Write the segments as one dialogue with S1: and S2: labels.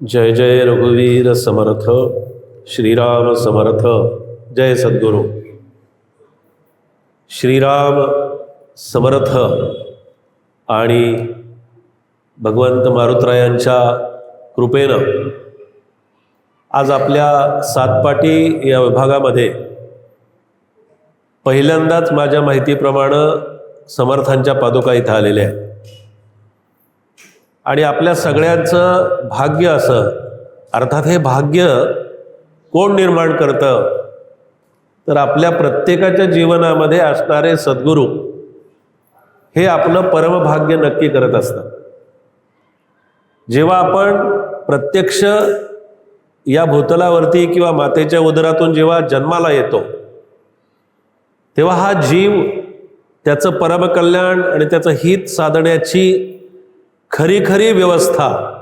S1: जय जय रघुवीर समर्थ श्रीराम समर्थ जय सद्गुरू। श्रीराम समर्थ आणि भगवंत मारुतरायांच्या कृपेनं आज आपल्या सातपाटी या विभागामध्ये पहिल्यांदाच माझ्या माहितीप्रमाणे समर्थांच्या पादुका इथं आलेल्या आहेत. आणि आपल्या सगळ्यांचं भाग्य असं अर्थात हे भाग्य कोण निर्माण करतं? तर आपल्या प्रत्येकाच्या जीवनामध्ये असणारे सद्गुरू हे आपलं परमभाग्य नक्की करत असतात. जेव्हा आपण प्रत्यक्ष या भूतलावरती किंवा मातेच्या उदरातून जेव्हा जन्माला येतो तेव्हा हा जीव त्याचं परमकल्याण आणि त्याचं हित साधण्याची खरी खरी व्यवस्था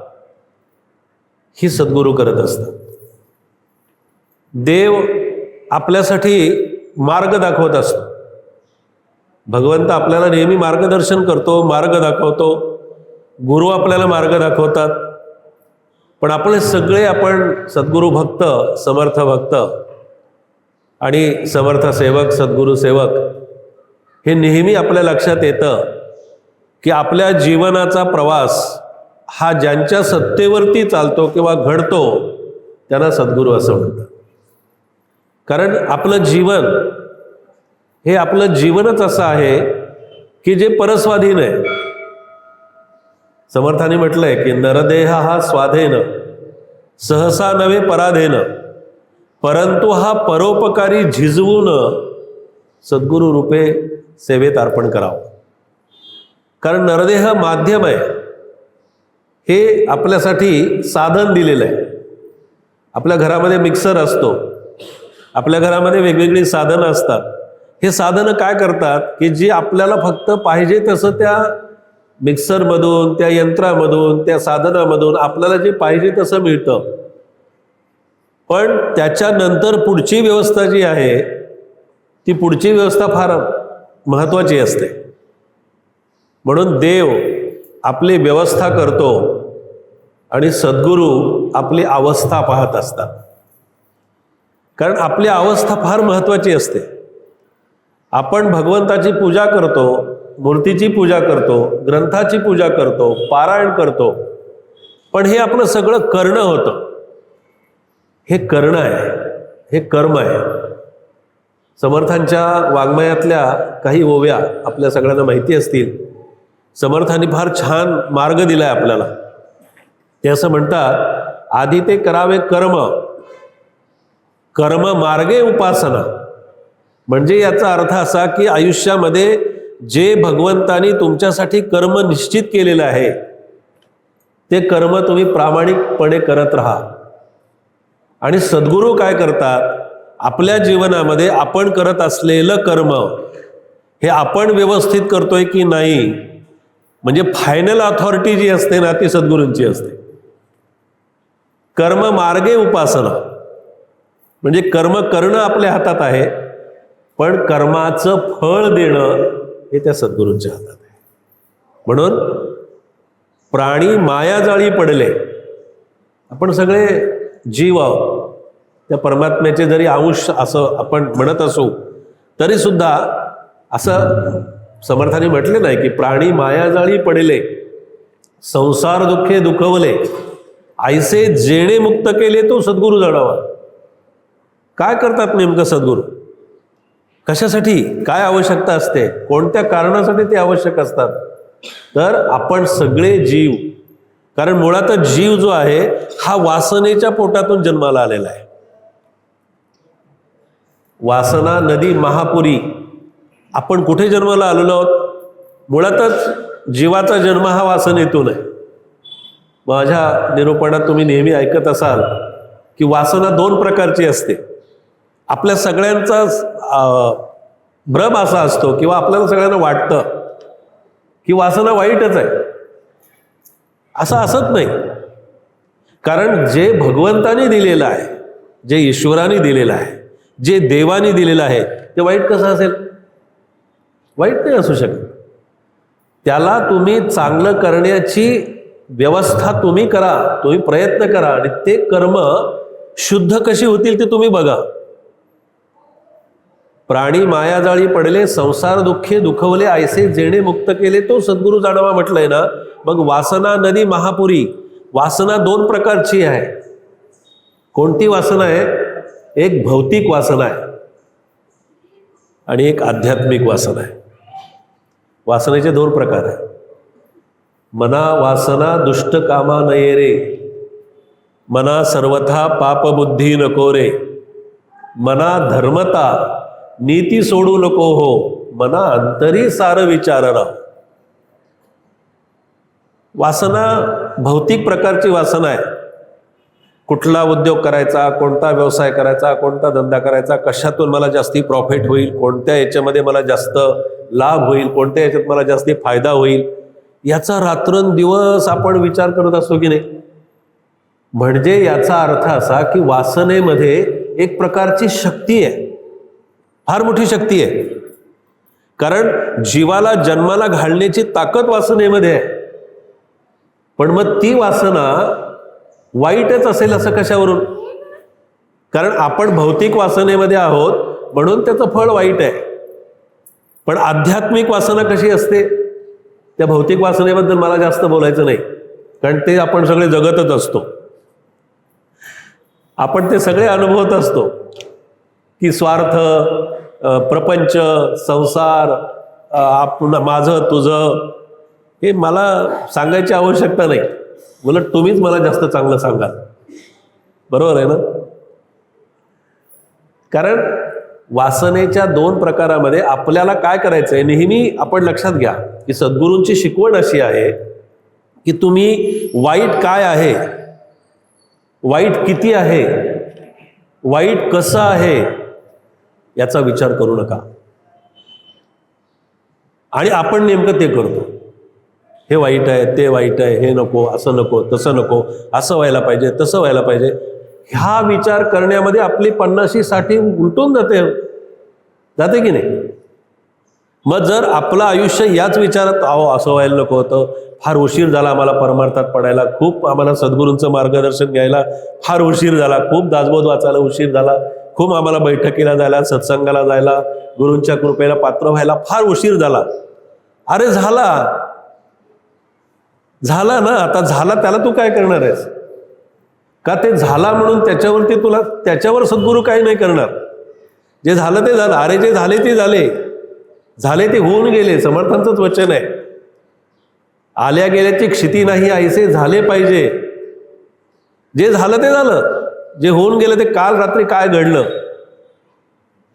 S1: ही सद्गुरू करत असतात. देव आपल्यासाठी मार्ग दाखवत असतो. भगवंत आपल्याला नेहमी मार्गदर्शन करतो मार्ग दाखवतो. गुरु आपल्याला मार्ग दाखवतात. पण आपण सगळे आपण सद्गुरू भक्त समर्थ भक्त आणि समर्थ सेवक सद्गुरू सेवक हे नेहमी आपल्या लक्षात येतं. की आपल्या जीवनाचा प्रवास हा ज्यांच्या सत्तेवरती चालतो किंवा घडतो त्यांना सद्गुरू असं म्हणतात. कारण आपलं जीवन हे आपलं जीवनच असं आहे की जे परस्वाधीन आहे. समर्थाने म्हटलंय की नरदेह हा स्वाधेन सहसा नव्हे पराधेन परंतु हा परोपकारी झिजवून सद्गुरू रूपे सेवेत अर्पण करावं. कारण नरदेह माध्यम आहे. हे आपल्यासाठी साधन दिलेलं आहे. आपल्या घरामध्ये मिक्सर असतो. आपल्या घरामध्ये वेगवेगळी साधनं असतात. हे साधनं काय करतात की जी आपल्याला फक्त पाहिजे तसं त्या मिक्सरमधून त्या यंत्रामधून त्या साधनामधून आपल्याला जे पाहिजे तसं मिळतं. पण त्याच्यानंतर पुढची व्यवस्था जी आहे ती पुढची व्यवस्था फार महत्त्वाची असते. म्हणून देव आपली व्यवस्था करतो आणि सद्गुरू आपली अवस्था पाहत असतात. कारण आपली अवस्था फार महत्त्वाची असते. आपण भगवंताची पूजा करतो मूर्तीची पूजा करतो ग्रंथाची पूजा करतो पारायण करतो पण हे आपलं सगळं करणं होतं. हे करणं आहे हे कर्म आहे. समर्थांच्या वाङ्मयातल्या काही ओव्या आपल्या सगळ्यांना माहिती असतील. समर्थांनी फार छान मार्ग दिलाय आपल्याला. ते असं म्हणतात आधी ते करावे कर्म कर्म मार्गे उपासना. म्हणजे याचा अर्थ असा की आयुष्यामध्ये जे भगवंतानी तुमच्यासाठी कर्म निश्चित केलेलं आहे ते कर्म तुम्ही प्रामाणिकपणे करत राहा. आणि सद्गुरू काय करतात? आपल्या जीवनामध्ये आपण करत असलेलं कर्म हे आपण व्यवस्थित करतोय की नाही? म्हणजे फायनल अथॉरिटी जी असते ना ती सद्गुरूंची असते. कर्म मार्गे उपासना. म्हणजे कर्म करणं आपल्या हातात आहे पण कर्माचं फळ देणं हे त्या सद्गुरूंच्या हातात आहे. म्हणून प्राणी मायाजाळी पडले आपण सगळे जीव आहोत. त्या परमात्म्याचे जरी अंश असं आपण म्हणत असू तरी सुद्धा असं समर्थाने म्हटले नाही की प्राणी मायाजाळी पडले संसार दुःखे दुखवले आईसे जेणे मुक्त केले तो सद्गुरू जाणावा. काय करतात नेमकं सद्गुरू? कशासाठी? काय आवश्यकता असते? कोणत्या कारणासाठी ते आवश्यक असतात? तर आपण सगळे जीव कारण मुळातच जीव जो आहे हा वासनेच्या पोटातून जन्माला आलेला आहे. वासना नदी महापुरी आपण कुठे जन्माला आलेलो आहोत? मुळातच जीवाचा जन्म हा वासनेतून आहे. माझ्या निरूपणात तुम्ही नेहमी ऐकत असाल की वासना दोन प्रकारची असते. आपल्या सगळ्यांचा भ्रम असा असतो किंवा आपल्याला सगळ्यांना वाटतं की वासना वाईटच आहे. असं असत नाही. कारण जे भगवंताने दिलेलं आहे जे ईश्वराने दिलेलं आहे जे देवाने दिलेलं आहे ते वाईट कसं असेल? वाईट नाही असू शकत. त्याला तुम्ही चांगलं करण्याची व्यवस्था तुम्ही करा तुम्ही प्रयत्न करा आणि ते कर्म शुद्ध कशी होतील ते तुम्ही बघा. प्राणी मायाजाळी पडले संसार दुःखे दुखवले आयसे जेणे मुक्त केले तो सद्गुरू जाणवा म्हटलंय ना. मग वासना नदी महापुरी वासना दोन प्रकारची आहे. कोणती वासना आहे? एक भौतिक वासना आहे आणि एक आध्यात्मिक वासना आहे. वासनेचे दोन प्रकार आहे मना वासना दुष्ट कामा नये रे. मना सर्वथा पापबुद्धी नको रे. मना धर्मता नीती सोडू नको हो. मना अंतरी सार विचार राव वासना भौतिक प्रकारची वासना आहे. कुठला उद्योग करायचा कोणता व्यवसाय करायचा कोणता धंदा करायचा कशातून मला जास्ती प्रॉफिट होईल कोणत्या याच्यामध्ये मला जास्त लाभ होईल कोणत्या याच्यात मला जास्ती फायदा होईल याचा रात्रंदिवस आपण विचार करत असतो की नाही? म्हणजे याचा अर्थ असा की वासनेमध्ये एक प्रकारची शक्ती आहे. फार मोठी शक्ती आहे. कारण जीवाला जन्माला घालण्याची ताकद वासनेमध्ये आहे. पण मग ती वासना वाईटच असेल असं कशावरून? कारण आपण भौतिक वासनेमध्ये आहोत म्हणून त्याचं फळ वाईट आहे. पण आध्यात्मिक वासना कशी असते? त्या भौतिक वासनेबद्दल मला जास्त बोलायचं नाही. कारण ते आपण सगळे जगतच असतो. आपण ते सगळे अनुभवत असतो. की स्वार्थ प्रपंच संसार आप आपण माझं तुझं हे मला सांगायची आवश्यकता नाही. उलट तुम्हीच मला जास्त चांगलं सांगाल. बरोबर आहे ना? कारण वासनेच्या दोन प्रकारामध्ये आपल्याला काय करायचं आहे नेहमी आपण लक्षात घ्या की सद्गुरूंची शिकवण अशी आहे की तुम्ही वाईट काय आहे वाईट किती आहे वाईट कसं आहे याचा विचार करू नका. आणि आपण नेमकं ते करतो. हे वाईट आहे ते वाईट आहे हे नको असं नको तसं नको असं व्हायला पाहिजे तसं व्हायला पाहिजे. ह्या विचार करण्यामध्ये आपली पन्नाशी साठी उलटून जाते. जाते की नाही? मग जर आपलं आयुष्य याच विचारात अहो असं व्हायला नको होतं. फार उशीर झाला आम्हाला परमार्थात पडायला. खूप आम्हाला सद्गुरूंचं मार्गदर्शन घ्यायला फार उशीर झाला. खूप दासबोध वाचायला उशीर झाला. खूप आम्हाला बैठकीला जायला सत्संगाला जायला गुरूंच्या कृपेला पात्र व्हायला फार उशीर झाला. अरे झाला. झाला ना आता झाला त्याला तू काय करणार आहेस? का ते झाला म्हणून त्याच्यावरती तुला त्याच्यावर सद्गुरू काही नाही करणार. जे झालं ते झालं अरे जे झाले ते झाले. झाले ते होऊन गेले समर्थांचंच वचन आहे. आल्या गेल्याची क्षिती नाही ऐसे झाले पाहिजे. जे झालं ते झालं. जे होऊन गेलं ते काल रात्री काय घडलं?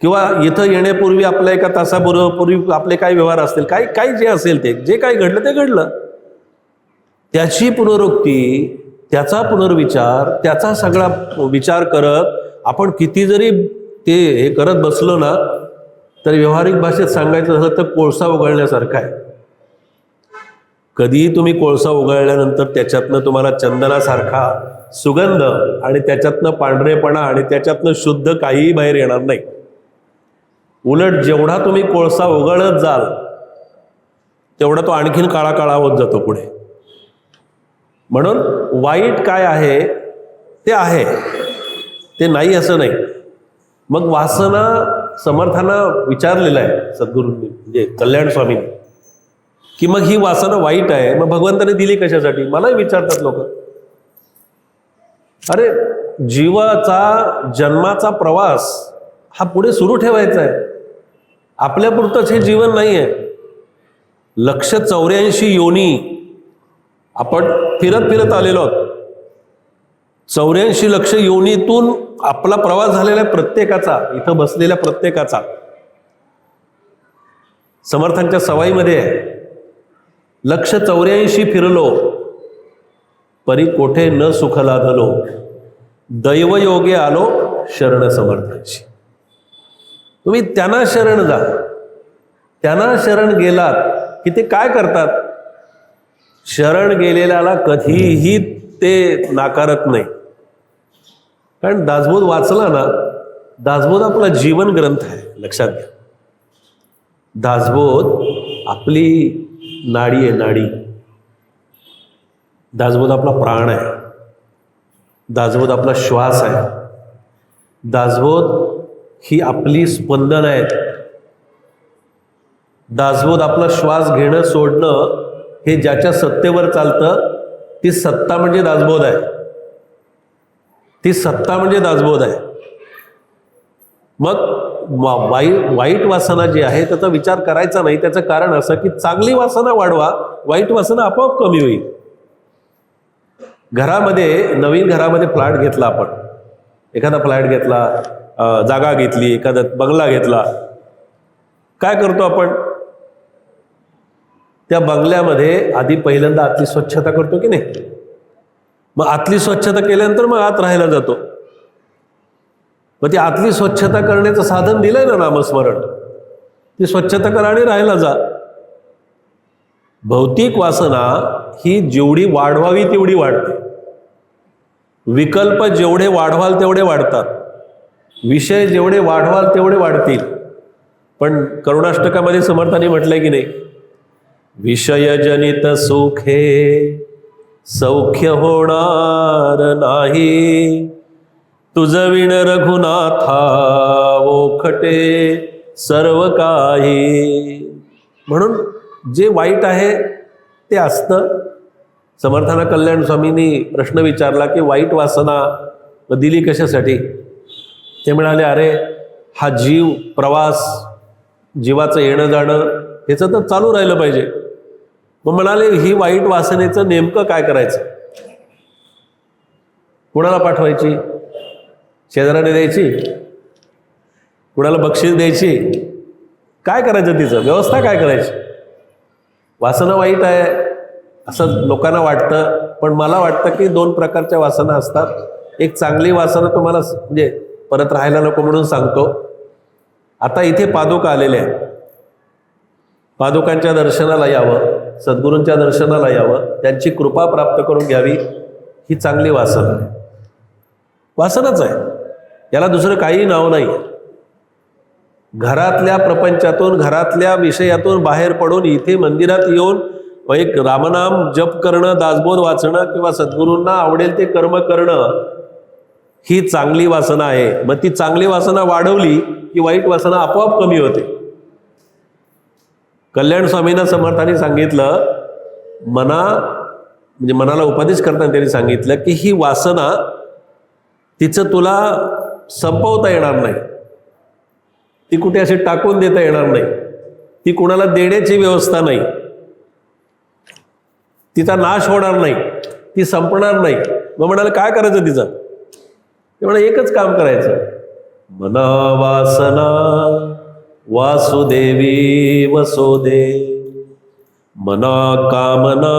S1: किंवा इथं येण्यापूर्वी आपल्या एका तासापूर्वी आपले काय व्यवहार असतील काय काय जे असेल ते जे काय घडलं ते घडलं. त्याची पुनरुक्ती त्याचा पुनर्विचार त्याचा सगळा विचार करत आपण किती जरी ते हे करत बसलो ना तर व्यावहारिक भाषेत सांगायचं झालं तर कोळसा उघडण्यासारखा आहे. कधीही तुम्ही कोळसा उघडल्यानंतर त्याच्यातनं तुम्हाला चंदनासारखा सुगंध आणि त्याच्यातनं पांढरेपणा आणि त्याच्यातनं शुद्ध काहीही बाहेर येणार नाही. उलट जेवढा तुम्ही कोळसा उघडत जाल तेवढा तो आणखीन काळा काळा होत जातो पुढे. म्हणून वाईट काय आहे? ते आहे. ते नाही असं नाही. मग वासना समर्थांना विचारलेलं आहे सद्गुरूंनी म्हणजे कल्याण स्वामींनी की मग ही वासना वाईट आहे मग भगवंताने दिली कशासाठी? मलाही विचारतात लोक. अरे जीवाचा जन्माचा प्रवास हा पुढे सुरू ठेवायचा आहे. आपल्यापुरतंच हे जीवन नाही आहे लक्ष चौऱ्याऐंशी योनी आपण फिरत फिरत आलेलो आहोत. चौऱ्याऐंशी लक्ष योनीतून आपला प्रवास झालेला प्रत्येकाचा इथं बसलेल्या प्रत्येकाचा. समर्थांच्या सवाईमध्ये लक्ष चौऱ्याऐंशी फिरलो परी कोठे न सुख लाधलो दैवयोगे आलो शरण समर्थांशी. तुम्ही त्यांना शरण जा त्यांना शरण गेलात की ते काय करतात? शरण गेलेल्याला कधीही ते नाकारत नाही. कारण दासबोध वाचला ना दासबोध आपला जीवन ग्रंथ आहे लक्षात घ्या. दासबोध आपली नाडी आहे नाडी. दासबोध आपला प्राण आहे. दासबोध आपला श्वास आहे. दासबोध ही आपली स्पंदन आहेत. दासबोध आपला श्वास घेणं सोडणं हे ज्याच्या सत्तेवर चालतं ती सत्ता म्हणजे दासबोध आहे. ती सत्ता म्हणजे दासबोध आहे. मग वाई वाईट वासना जी आहे त्याचा विचार करायचा नाही. त्याचं कारण असं की चांगली वासना वाढवा वाईट वासना आपोआप कमी होईल. घरामध्ये नवीन घरामध्ये फ्लॅट घेतला आपण. एखादा फ्लॅट घेतला जागा घेतली एखादा बंगला घेतला. काय करतो आपण? त्या बंगल्यामध्ये आधी पहिल्यांदा आतली स्वच्छता करतो की नाही? मग आतली स्वच्छता केल्यानंतर मग आत राहायला जातो. मग ती आतली स्वच्छता करण्याचं साधन दिलंय ना नामस्मरण? ती स्वच्छता करा आणि राहायला जा. भौतिक वासना ही जेवढी वाढवावी तेवढी वाढते. विकल्प जेवढे वाढवाल तेवढे वाढतात. विषय जेवढे वाढवाल तेवढे वाढतील. पण करुणाष्टकामध्ये समर्थाने म्हटलंय की नाही? विषयजनित सुखे सौख्य होणार नाही. तुझविण रघुनाथा ओखटे सर्व काही. म्हणून जे वाईट आहे ते असतं. समर्थाना कल्याण स्वामींनी प्रश्न विचारला की वाईट वासना दिली कशासाठी? ते म्हणाले अरे हा जीव प्रवास जीवाचं येणं जाणं ह्याचं तर चालू राहिलं पाहिजे. मग म्हणाले ही वाईट वासनेचं नेमकं काय करायचं? कुणाला पाठवायची? शेजाराने द्यायची? कुणाला बक्षीस द्यायची? काय करायचं तिचं? व्यवस्था काय करायची? वासना वाईट आहे असं लोकांना वाटतं पण मला वाटतं की दोन प्रकारच्या वासना असतात. एक चांगली वासना तुम्हाला म्हणजे परत राहायला नको म्हणून सांगतो. आता इथे पादुका आलेल्या आहेत. पादुकांच्या दर्शनाला यावं. सद्गुरूंच्या दर्शनाला यावं त्यांची कृपा प्राप्त करून घ्यावी ही चांगली वासना आहे. वासनच आहे. याला दुसरं काही नाव नाही घरातल्या प्रपंचातून घरातल्या विषयातून बाहेर पडून इथे मंदिरात येऊन एक रामनाम जप करणं दासबोध वाचणं किंवा सद्गुरूंना आवडेल ते कर्म करणं ही चांगली वासना आहे. मग ती चांगली वासना वाढवली की वाईट वासना आपोआप कमी होते. कल्याण स्वामींना समर्थांनी सांगितलं मना म्हणजे मनाला उपदेश करताना त्यांनी सांगितलं की ही वासना तिचं तुला संपवता येणार नाही. ती कुठे अशी टाकून देता येणार नाही. ती कुणाला देण्याची व्यवस्था नाही. तिचा नाश होणार नाही. ती संपणार नाही. मग म्हणाले काय करायचं तिचं? ते म्हणा एकच काम करायचं. मना वासना वासुदेवी वसोदे। मना कामना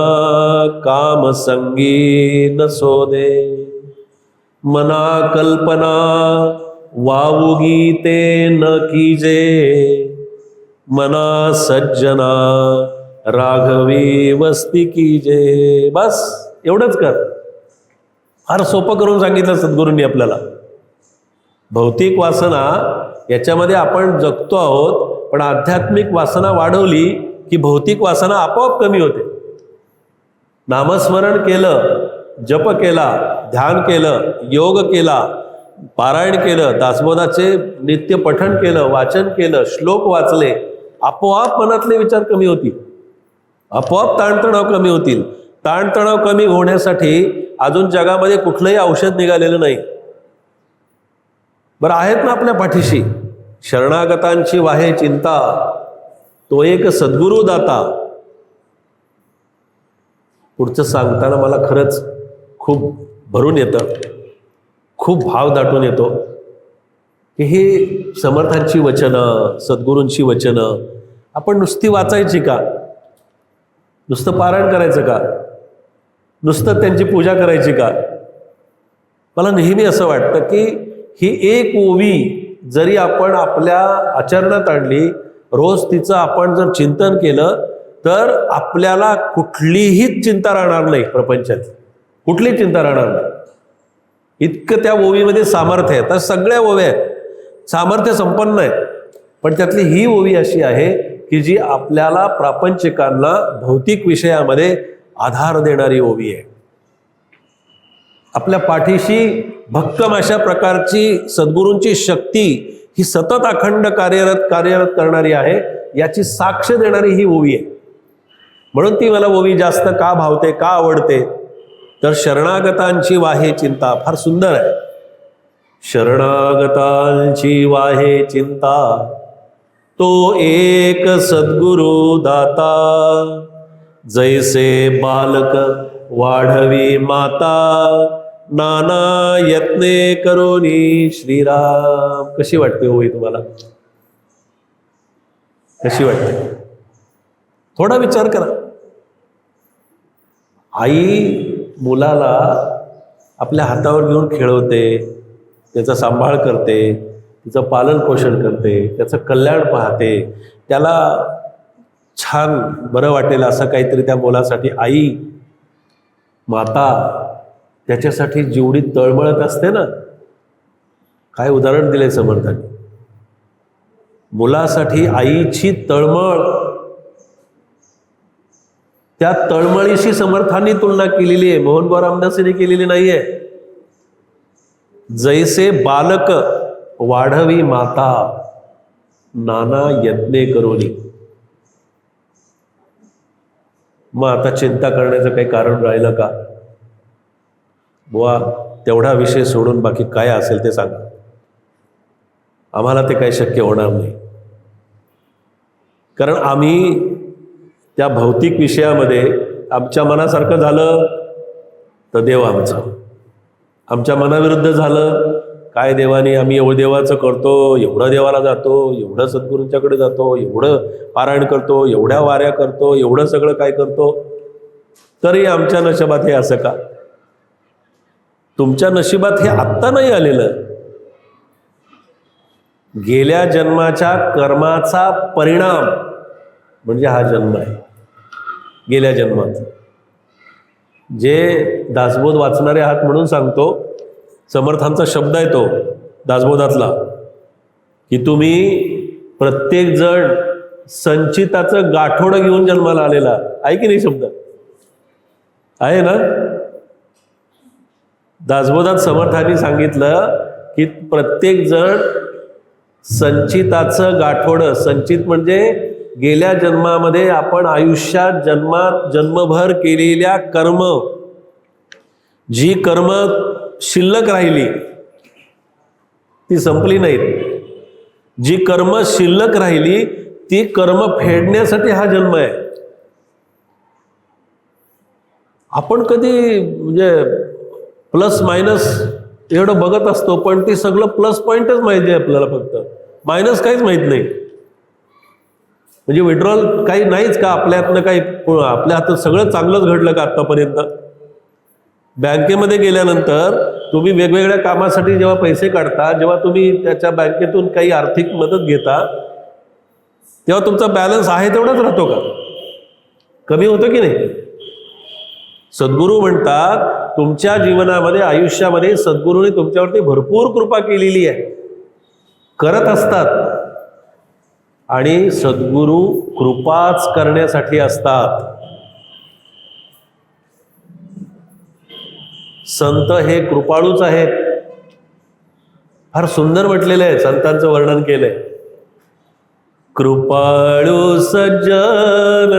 S1: काम संगी नसोदे। मना कल्पना वावुगी ते न कीजे। मना सज्जना राघवी वस्ती कीजे। बस एवढंच कर. फार सोपं करून सांगितलं सद्गुरूंनी आपल्याला. भौतिक वासना याच्यामध्ये आपण जगतो आहोत पण आध्यात्मिक वासना वाढवली की भौतिक वासना आपोआप कमी होते. नामस्मरण केलं जप केला ध्यान केलं योग केला पारायण केलं दासबोधाचे नित्य पठण केलं वाचन केलं श्लोक वाचले आपोआप मनातले विचार कमी होतील. आपोआप ताणतणाव कमी होतील. ताणतणाव कमी होण्यासाठी अजून जगामध्ये कुठलंही औषध निघालेलं नाही. बरं आहेत ना आपल्या पाठीशी. शरणागतांची वाहे चिंता. तो एक सद्गुरू दाता. पुढचं सांगताना मला खरंच खूप भरून येतं. खूप भाव दाटून येतो. की ही समर्थांची वचनं सद्गुरूंची वचनं आपण नुसती वाचायची का? नुसतं पारायण करायचं का? नुसतं त्यांची पूजा करायची का? मला नेहमी असं वाटतं की ही एक ओवी जरी आपण आपल्या आचरणात आणली रोज तिचं आपण जर चिंतन केलं तर आपल्याला कुठलीही चिंता राहणार नाही प्रपंचात. कुठली चिंता राहणार नाही. इतकं त्या ओवीमध्ये सामर्थ्य आहे. तर सगळ्या ओव्या आहेत. सामर्थ्य संपन्न आहेत पण त्यातली ही ओवी अशी आहे की जी आपल्याला प्रापंचिकांना भौतिक विषयामध्ये आधार देणारी ओवी आहे. आपल्या पाठीशी भक्कम अशा प्रकारची सद्गुरूंची शक्ती ही सतत अखंड कार्यरत कार्यरत करणारी आहे याची साक्ष देणारी ही ओवी आहे. म्हणून ती मला ओवी जास्त का भावते का आवडते तर शरणागतांची वाहे चिंता फार सुंदर आहे. शरणागतांची वाहे चिंता तो एक सद्गुरु दाता. जैसे बालक वाढवी माता नाना यत्ने करोनी श्रीराम. कशी वाटते होई तुम्हाला? कशी वाटते? थोडा विचार करा. आई मुलाला आपल्या हातावर घेऊन खेळवते त्याचा सांभाळ करते तिचं पालन पोषण करते त्याचं कल्याण पाहते. त्याला छान बरं वाटेल असं काहीतरी त्या मुलासाठी. आई माता त्याच्यासाठी जेवढी तळमळत असते ना काय उदाहरण दिले समर्थांनी? मुलासाठी आईची तळमळ. त्या तळमळीशी समर्थांनी तुलना केलेली आहे. मोहनभाऊ रामदासीने केलेली नाहीये. जैसे बालक वाढवी माता नाना यज्ञे करोनी मग आता चिंता करण्याचं काही कारण राहिलं का? बुवा तेवढा विषय सोडून बाकी काय असेल ते सांगा. आम्हाला ते काही शक्य होणार नाही. कारण आम्ही त्या भौतिक विषयामध्ये आमच्या मनासारखं झालं तर देव आमचा. आमच्या मनाविरुद्ध झालं काय देवाने आम्ही एवढं देवाचं करतो एवढं देवाला जातो एवढं सद्गुरूंच्याकडे जातो एवढं पारायण करतो एवढ्या वाऱ्या करतो एवढं सगळं काय करतो तरी आमच्या नशिबात हे असं का? तुमच्या नशिबात हे आत्ता नाही आलेलं. गेल्या जन्माच्या कर्माचा परिणाम म्हणजे हा जन्म आहे. गेल्या जन्मात जे दासबोध वाचणारे आहात म्हणून सांगतो समर्थांचा शब्द आहे तो दासबोधातला की तुम्ही प्रत्येक जण संचिताचं गाठोडं घेऊन जन्माला आलेला. आहे की नाही शब्द? आहे ना? दासबोधात समर्थांनी सांगितलं की प्रत्येक जण संचिताचं गाठोडं संचित म्हणजे गेल्या जन्मामध्ये आपण आयुष्यात जन्मात जन्मभर केलेल्या कर्म जी कर्म शिल्लक राहिली ती संपली नाहीत. जी कर्म शिल्लक राहिली ती कर्म फेडण्यासाठी हा जन्म आहे. आपण कधी म्हणजे प्लस मायनस एवढं बघत असतो पण ते सगळं प्लस पॉईंटच माहिती आहे आपल्याला फक्त. मायनस काहीच माहीत नाही. म्हणजे विड्रॉल काही नाहीच का? आपल्यातनं काही आपल्या हातात सगळं चांगलंच घडलं का आत्तापर्यंत बँकेमध्ये गेल्यानंतर तुम्ही वेगवेगळ्या कामासाठी जेव्हा पैसे काढता जेव्हा तुम्ही त्याच्या बँकेतून काही आर्थिक मदत घेता तेव्हा तुमचा बॅलन्स आहे तेवढाच राहतो का? कमी होतो की नाही? सद्गुरू म्हणतात तुमच्या जीवनामध्ये आयुष्यामध्ये सद्गुरूने तुमच्यावरती भरपूर कृपा केलेली आहे. करत असतात. आणि सद्गुरू कृपाच करण्यासाठी असतात. संत हे कृपाळूच आहेत. फार सुंदर म्हटलेलं आहे संतांचं वर्णन केलंय. कृपाळू सज्जन.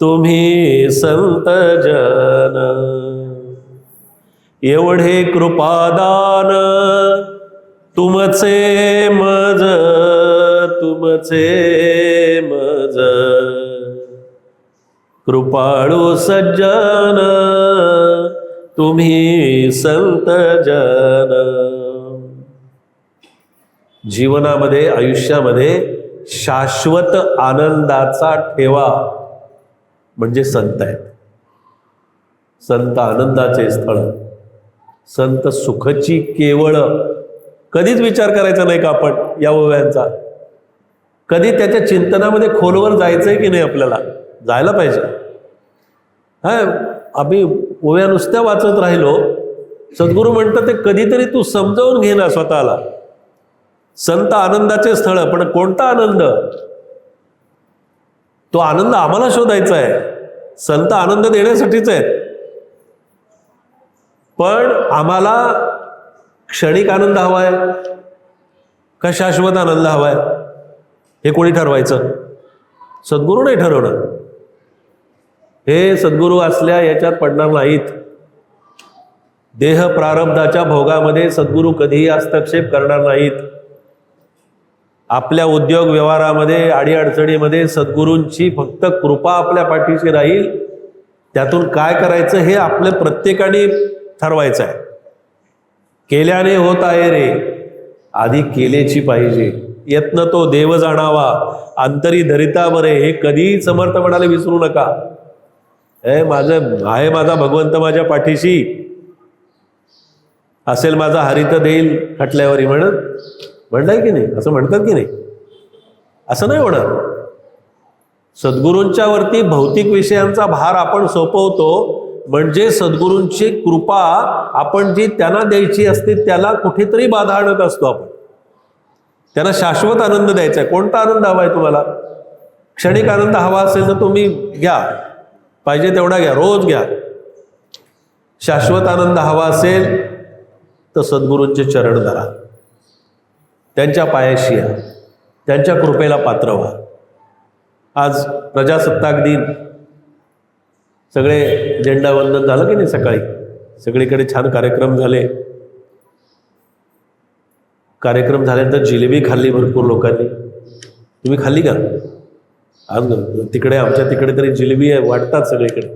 S1: तुम्ही संत जन. एवढे कृपादान तुमचे मज तुमचे मज. कृपाळू सज्जन तुम्ही संत जन. जीवनामध्ये आयुष्यामध्ये शाश्वत आनंदाचा ठेवा. म्हणजे संत आहेत. संत आनंदाचे स्थळ. संत सुखची केवळ कधीच विचार करायचा नाही का आपण या ओव्यांचा? कधी त्याच्या चिंतनामध्ये खोलवर जायचंय की नाही आपल्याला? जायला पाहिजे. हा आम्ही ओव्या नुसत्या वाचत राहिलो. सद्गुरू म्हणतात ते कधीतरी तू समजावून घे ना स्वतःला. संत आनंदाचे स्थळ पण कोणता आनंद? तो आनंद आम्हाला शोधायचा आहे. संत आनंद देण्यासाठीच आहेत. पण आम्हाला क्षणिक आनंद हवाय का शाश्वत आनंद हवाय हे कोणी ठरवायचं? सद्गुरू नाही ठरवणार. हे सद्गुरू असल्या याच्यात पडणार नाहीत. देह प्रारब्धाच्या भोगामध्ये सद्गुरू कधीही हस्तक्षेप करणार नाहीत. आपल्या उद्योग व्यवहारामध्ये अडीअडचणीमध्ये सद्गुरूंची फक्त कृपा आपल्या पाठीशी राहील. त्यातून काय करायचं हे आपल्या प्रत्येकाने ठरवायचं आहे. केल्याने होत आहे रे. आधी केलेची पाहिजे. यत्न तो देव जाणावा. अंतरी धरिता बरे. हे कधीही समर्थ म्हणाले विसरू नका. हे माझं आहे माझा भगवंत माझ्या पाठीशी. असेल माझा हरित देईल खटल्यावरी म्हणत. म्हणताय की नाही? असं म्हणतात की नाही? असं नाही होणार. सद्गुरूंच्या वरती भौतिक विषयांचा भार आपण सोपवतो म्हणजे सद्गुरूंची कृपा आपण जी त्यांना द्यायची असते त्याला कुठेतरी बाधा आणत असतो आपण. त्यांना शाश्वत आनंद द्यायचा आहे. कोणता आनंद हवा आहे तुम्हाला? क्षणिक आनंद हवा असेल तर तुम्ही घ्या. पाहिजे तेवढा घ्या. रोज घ्या. शाश्वत आनंद हवा असेल तर सद्गुरूंचे चरण धरा. त्यांच्या पायाशी या. त्यांच्या कृपेला पात्र व्हा. आज प्रजासत्ताक दिन. सगळे झेंडावंदन झालं की नाही सकाळी? सगळीकडे छान कार्यक्रम झाले. कार्यक्रम झाल्यानंतर जिलेबी खाल्ली भरपूर लोकांनी. तुम्ही खाल्ली का? आज तिकडे आमच्या तिकडे तरी जिलेबी वाटतात सगळीकडे.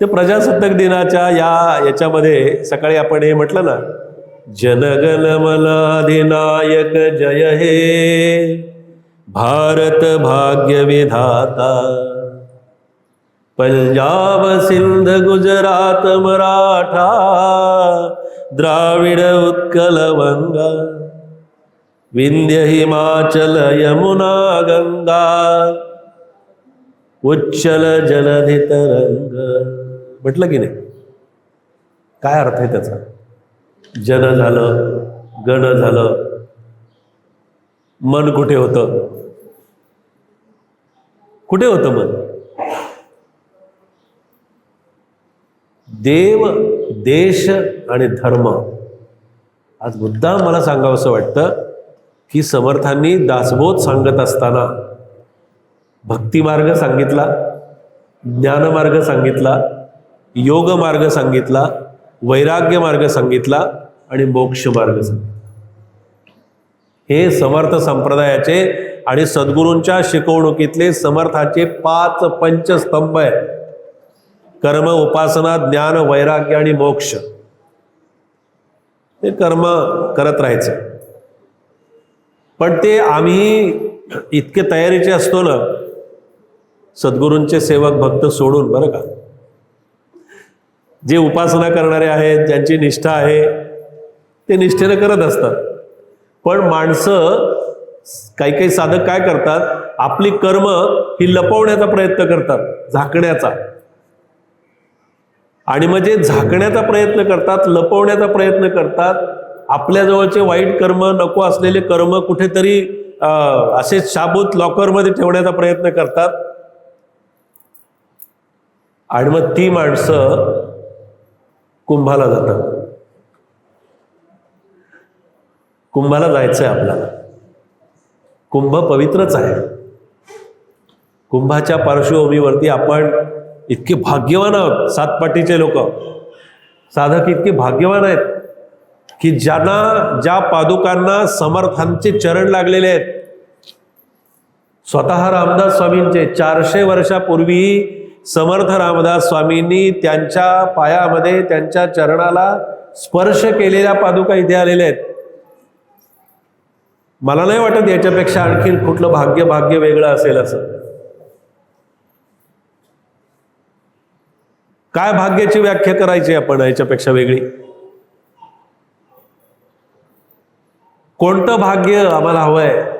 S1: ते प्रजासत्ताक दिनाच्या या याच्यामध्ये सकाळी आपण हे म्हटलं ना जनगण जय हे। भारत भाग्य विधाता। पंजाब सिंध गुजरात मराठा द्राविड उत्कल वंगा। विंध्य हिमाचल यमुना गंगा। उच्चल जलधितरंग म्हटलं की नाही? काय अर्थ आहे त्याचा? जन झालं गण झालं मन कुठे होतं? कुठे होतं मन? देव देश आणि धर्म. आज मुद्दाम मला सांगावं असं वाटतं की समर्थांनी दासबोध सांगत असताना भक्तिमार्ग सांगितला ज्ञानमार्ग सांगितला योग मार्ग सांगितला वैराग्य मार्ग सांगितला आणि मोक्ष मार्ग. हे समर्थ संप्रदायाचे आणि सद्गुरूंच्या शिकवणुकीतले समर्थाचे पाच पंचस्तंभ आहेत. कर्म उपासना ज्ञान वैराग्य आणि मोक्ष. ते कर्म करत राहायचं. पण ते आम्ही इतके तयारीचे असतो ना सद्गुरूंचे सेवक भक्त सोडून बरं का? जे उपासना करणारे आहेत ज्यांची निष्ठा आहे ते निष्ठेनं करत असतात. पण माणसं काही काही साधक काय करतात? आपली कर्म ही लपवण्याचा प्रयत्न करतात झाकण्याचा. आणि मग जे झाकण्याचा प्रयत्न करतात लपवण्याचा प्रयत्न करतात आपल्याजवळचे वाईट कर्म नको असलेले कर्म कुठेतरी असे शाबूत लॉकरमध्ये ठेवण्याचा प्रयत्न करतात. आणि मग ती माणसं कुंभाला जातात. कुंभाला जायचं आहे आपल्याला. कुंभ पवित्रच आहे. कुंभाच्या पार्श्वभूमीवरती आपण इतके भाग्यवान आहोत सातपाटीचे लोक. साधक इतके भाग्यवान आहेत की ज्यांना ज्या पादुकांना समर्थांचे चरण लागलेले आहेत. स्वतः रामदास स्वामींचे चारशे वर्षापूर्वी समर्थ रामदास स्वामींनी त्यांच्या पायामध्ये त्यांच्या चरणाला स्पर्श केलेल्या पादुका इथे आलेल्या आहेत. मला नाही वाटत याच्यापेक्षा आणखीन कुठलं भाग्य भाग्य वेगळं असेल असं. काय भाग्याची व्याख्या करायची आपण याच्यापेक्षा वेगळी? कोणतं भाग्य आम्हाला हवंय?